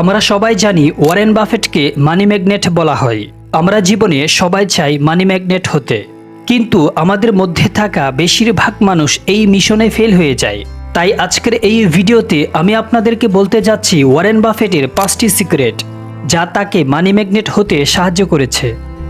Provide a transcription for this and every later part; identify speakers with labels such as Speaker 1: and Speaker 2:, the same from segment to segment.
Speaker 1: আমরা সবাই জানি ওয়ারেন বাফেটকে মানি ম্যাগনেট বলা হয়। আমরা জীবনে সবাই চাই মানি ম্যাগনেট হতে। কিন্তু আমাদের মধ্যে থাকা বেশিরভাগ মানুষ এই মিশনে ফেল হয়ে যায়। তাই আজকের এই ভিডিওতে আমি আপনাদেরকে বলতে যাচ্ছি ওয়ারেন বাফেটের পাঁচটি সিক্রেট, যা তাকে মানি ম্যাগনেট হতে সাহায্য করেছে।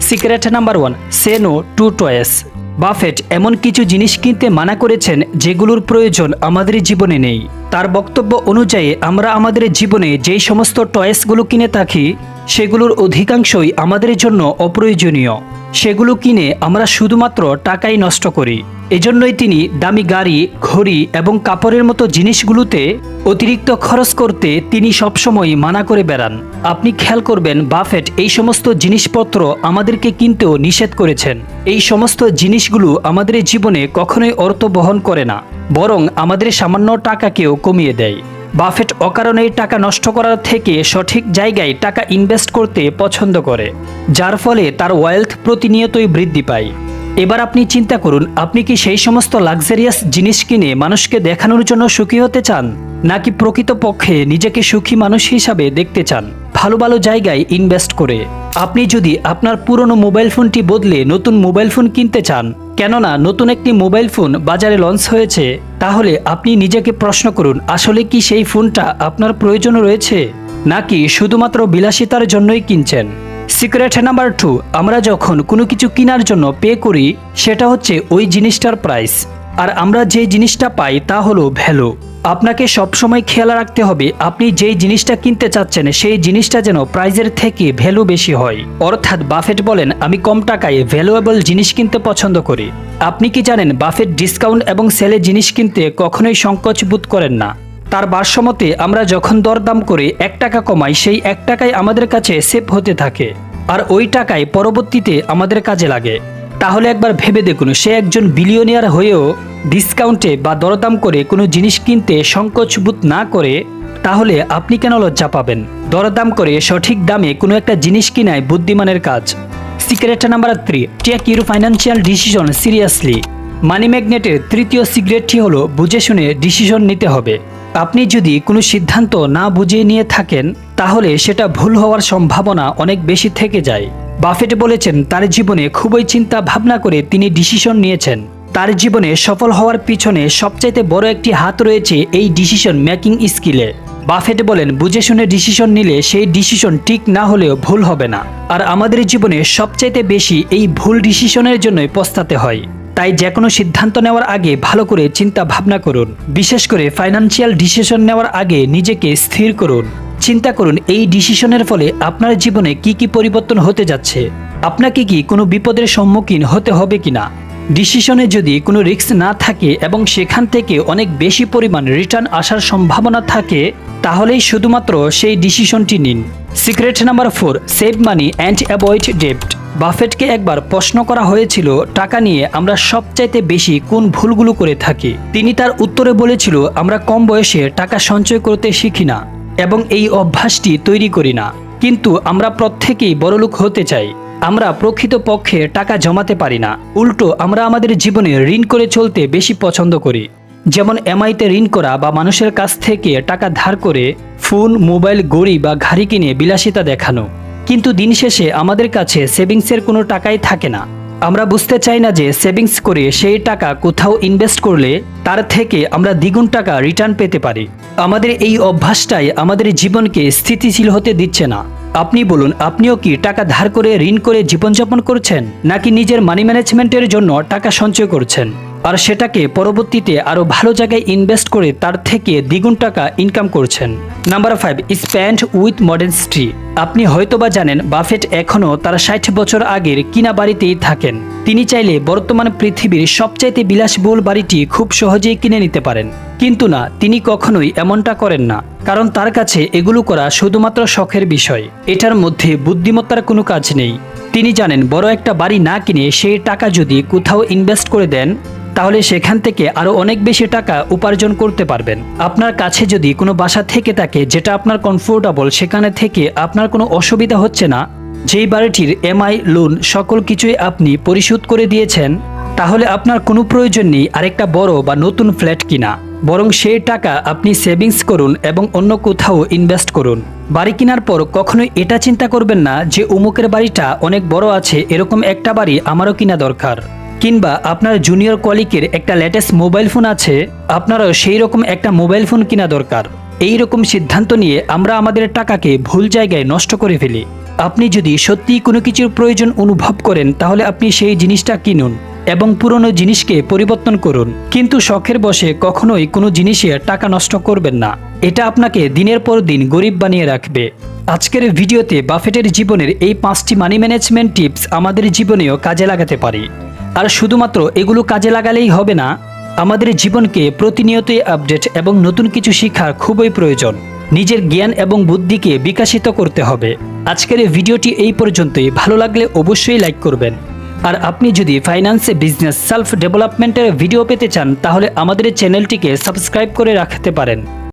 Speaker 1: Secret number one, say no to toys. Buffett এমন কিছু জিনিস কিনতে মানা করেছেন যেগুলোর প্রয়োজন আমাদের জীবনে নেই। তার বক্তব্য অনুযায়ী আমরা আমাদের জীবনে যেই সমস্ত টয়েসগুলো কিনে থাকি সেগুলোর অধিকাংশই আমাদের জন্য অপ্রয়োজনীয়। সেগুলো কিনে আমরা শুধুমাত্র টাকাই নষ্ট করি। এজন্যই তিনি দামি গাড়ি, ঘড়ি এবং কাপড়ের মতো জিনিসগুলোতে অতিরিক্ত খরচ করতে তিনি সবসময় মানা করে বেড়ান। আপনি খেয়াল করবেন, বাফেট এই সমস্ত জিনিসপত্র আমাদেরকে কিনতেও নিষেধ করেছেন। এই সমস্ত জিনিসগুলো আমাদের জীবনে কখনোই অর্থ বহন করে না, বরং আমাদের সামান্য টাকাকেও কমিয়ে দেয়। বাফেট অকারণেই টাকা নষ্ট করার থেকে সঠিক জায়গায় টাকা ইনভেস্ট করতে পছন্দ করে, যার ফলে তার ওয়েলথ প্রতিনিয়তই বৃদ্ধি পায়। এবার আপনি চিন্তা করুন, আপনি কি সেই সমস্ত লাক্সারিয়াস জিনিস কিনে মানুষকে দেখানোর জন্য সুখী হতে চান? নাকি প্রকৃতপক্ষে নিজেকে সুখী মানুষ হিসাবে দেখতে চান? ভালো ভালো জায়গায় ইনভেস্ট করে। আপনি যদি আপনার পুরনো মোবাইল ফোনটি বদলে নতুন মোবাইল ফোন কিনতে চান, কেননা নতুন একটি মোবাইল ফোন বাজারে লঞ্চ হয়েছে, তাহলে আপনি নিজেকে প্রশ্ন করুন, আসলে কি সেই ফোনটা আপনার প্রয়োজন রয়েছে? নাকি শুধুমাত্র বিলাসিতার জন্যই কিনছেন? সিক্রেট নাম্বার টু আমরা যখন কোনো কিছু কেনার জন্য পে করি, সেটা হচ্ছে ওই জিনিসটার প্রাইস আর আমরা যে জিনিসটা পাই তা হলো ভ্যালু। আপনাকে সবসময় খেয়াল রাখতে হবে, আপনি যেই জিনিসটা কিনতে চাচ্ছেন, সেই জিনিসটা যেন প্রাইজের থেকে ভ্যালু বেশি হয়। অর্থাৎ বাফেট বলেন, আমি কম টাকায় ভ্যালুয়েবল জিনিস কিনতে পছন্দ করি। আপনি কি জানেন, বাফেট ডিসকাউন্ট এবং সেলে জিনিস কিনতে কখনোই সংকোচ বোধ করেন না। তার ভারসাম্যতে আমরা যখন দরদাম করে, এক টাকা কমাই, সেই এক টাকাই আমাদের কাছে সেভ হতে থাকে। আর ওই টাকায় পরবর্তীতে আমাদের কাজে লাগে। তাহলে একবার ভেবে দেখুন, সে একজন বিলিয়নিয়ার হয়েও ডিসকাউন্টে বা দরদাম করে কোনো জিনিস কিনতে সংকোচবোধ না করে, তাহলে আপনি কেন লজ্জা পাবেন? দরদাম করে সঠিক দামে কোনো একটা জিনিস কিনায় বুদ্ধিমানের কাজ। Secret number three take your financial decision seriously money ম্যাগনেটের তৃতীয় সিক্রেটটি হলো, বুঝে শুনে ডিসিশন নিতে হবে। আপনি যদি কোনো সিদ্ধান্ত না বুঝে নিয়ে থাকেন, তাহলে সেটা ভুল হওয়ার সম্ভাবনা অনেক বেশি থেকে যায়। বাফেট বলেছেন, তার জীবনে খুবই চিন্তা ভাবনা করে তিনি ডিসিশন নিয়েছেন। তার জীবনে সফল হওয়ার পিছনে সবচাইতে বড় একটি হাত রয়েছে এই ডিসিশন মেকিং স্কিলে। বাফেট বলেন, বুঝে শুনে ডিসিশন নিলে সেই ডিসিশন ঠিক না হলেও ভুল হবে না। আর আমাদের জীবনে সবচাইতে বেশি এই ভুল ডিসিশনের জন্যই পস্তাতে হয়। তাই যে কোনো সিদ্ধান্ত নেওয়ার আগে ভালো করে চিন্তা ভাবনা করুন। বিশেষ করে ফাইন্যান্সিয়াল ডিসিশন নেওয়ার আগে নিজেকে স্থির করুন। চিন্তা করুন, এই ডিসিশনের ফলে আপনার জীবনে কি কি পরিবর্তন হতে যাচ্ছে? আপনাকে কি কোনো বিপদের সম্মুখীন হতে হবে কিনা? ডিসিশনে যদি কোনো রিস্ক না থাকে এবং সেখান থেকে অনেক বেশি পরিমাণ রিটার্ন আসার সম্ভাবনা থাকে, তাহলেই শুধুমাত্র সেই ডিসিশনটি নিন। Secret number four, save money and avoid ডেপ্ট বাফেটকে একবার প্রশ্ন করা হয়েছিল, টাকা নিয়ে আমরা সবচাইতে বেশি কোন ভুলগুলো করে থাকি। তিনি তার উত্তরে বলেছিল, আমরা কম বয়সে টাকা সঞ্চয় করতে শিখি না। এবং এই অভ্যাসটি তৈরি করি না। কিন্তু আমরা প্রত্যেকেই বড়লোক হতে চাই। আমরা প্রকৃতপক্ষে টাকা জমাতে পারি না। উল্টো আমরা আমাদের জীবনে ঋণ করে চলতে বেশি পছন্দ করি। যেমন এমআইতে ঋণ করা বা মানুষের কাছ থেকে টাকা ধার করে ফোন, মোবাইল গড়ি বা ঘাড়ি কিনে বিলাসিতা দেখানো। কিন্তু দিন শেষে আমাদের কাছে সেভিংসের কোনো টাকাই থাকে না। আমরা বুঝতে চাই না যে সেভিংস করে সেই টাকা কোথাও ইনভেস্ট করলে তার থেকে আমরা দ্বিগুণ টাকা রিটার্ন পেতে পারি। আমাদের এই অভ্যাসটাই আমাদের জীবনকে স্থিতিশীল হতে দিচ্ছে না। আপনি বলুন, আপনিও কি টাকা ধার করে, ঋণ করে জীবনযাপন করছেন, নাকি নিজের মানি ম্যানেজমেন্টের জন্য টাকা সঞ্চয় করছেন? আর সেটাকে পরবর্তীতে আরও ভালো জায়গায় ইনভেস্ট করে তার থেকে দ্বিগুণ টাকা ইনকাম করছেন। Number five spend with modesty আপনি হয়তোবা জানেন, বাফেট এখনও তার ষাট বছর আগের কিনা বাড়িতেই থাকেন। তিনি চাইলে বর্তমান পৃথিবীর সবচাইতে বিলাসবহুল বাড়িটি খুব সহজেই কিনে নিতে পারেন। কিন্তু না, তিনি কখনোই এমনটা করেন না। কারণ তার কাছে এগুলো করা শুধুমাত্র শখের বিষয়। এটার মধ্যে বুদ্ধিমত্তার কোনো কাজ নেই। তিনি জানেন বড় একটা বাড়ি না কিনে সেই টাকা যদি কোথাও ইনভেস্ট করে দেন, তাহলে সেখান থেকে আরও অনেক বেশি টাকা উপার্জন করতে পারবেন। আপনার কাছে যদি কোনো বাসা থেকে থাকে যেটা আপনার কমফোর্টেবল সেখানে থেকে আপনার কোনো অসুবিধা হচ্ছে না, যেই বাড়িটির এমআই লোন সকল কিছুই আপনি পরিশোধ করে দিয়েছেন, তাহলে আপনার কোনো প্রয়োজন নেই আরেকটা বড় বা নতুন ফ্ল্যাট কিনা। বরং সেই টাকা আপনি সেভিংস করুন এবং অন্য কোথাও ইনভেস্ট করুন। বাড়ি কেনার পর কখনোই এটা চিন্তা করবেন না যে উমুকের বাড়িটা অনেক বড় আছে, এরকম একটা বাড়ি আমারও কিনা দরকার। কিংবা আপনার জুনিয়র কলিকের একটা লেটেস্ট মোবাইল ফোন আছে, আপনারও সেই রকম একটা মোবাইল ফোন কিনা দরকার। এই রকম সিদ্ধান্ত নিয়ে আমরা আমাদের টাকাকে ভুল জায়গায় নষ্ট করে ফেলি। আপনি যদি সত্যিই কোনো কিছুর প্রয়োজন অনুভব করেন, তাহলে আপনি সেই জিনিসটা কিনুন। এবং পুরনো জিনিসকে পরিবর্তন করুন। কিন্তু শখের বসে কখনোই কোনো জিনিসে টাকা নষ্ট করবেন না। এটা আপনাকে দিনের পর দিন গরিব বানিয়ে রাখবে। আজকের ভিডিওতে বাফেটের জীবনের এই পাঁচটি মানি ম্যানেজমেন্ট টিপস আমাদের জীবনেও কাজে লাগাতে পারি। আর শুধুমাত্র এগুলো কাজে লাগালেই হবে না, আমাদের জীবনকে প্রতিনিয়তই আপডেট এবং নতুন কিছু শেখার খুবই প্রয়োজন। নিজের জ্ঞান এবং বুদ্ধিকে বিকাশিত করতে হবে। আজকের ভিডিওটি এই পর্যন্তই। ভালো লাগলে অবশ্যই লাইক করবেন। আর আপনি যদি ফাইন্যান্সে বিজনেস সেলফ ডেভেলপমেন্টের ভিডিও পেতে চান, তাহলে আমাদের চ্যানেলটিকে সাবস্ক্রাইব করে রাখতে পারেন।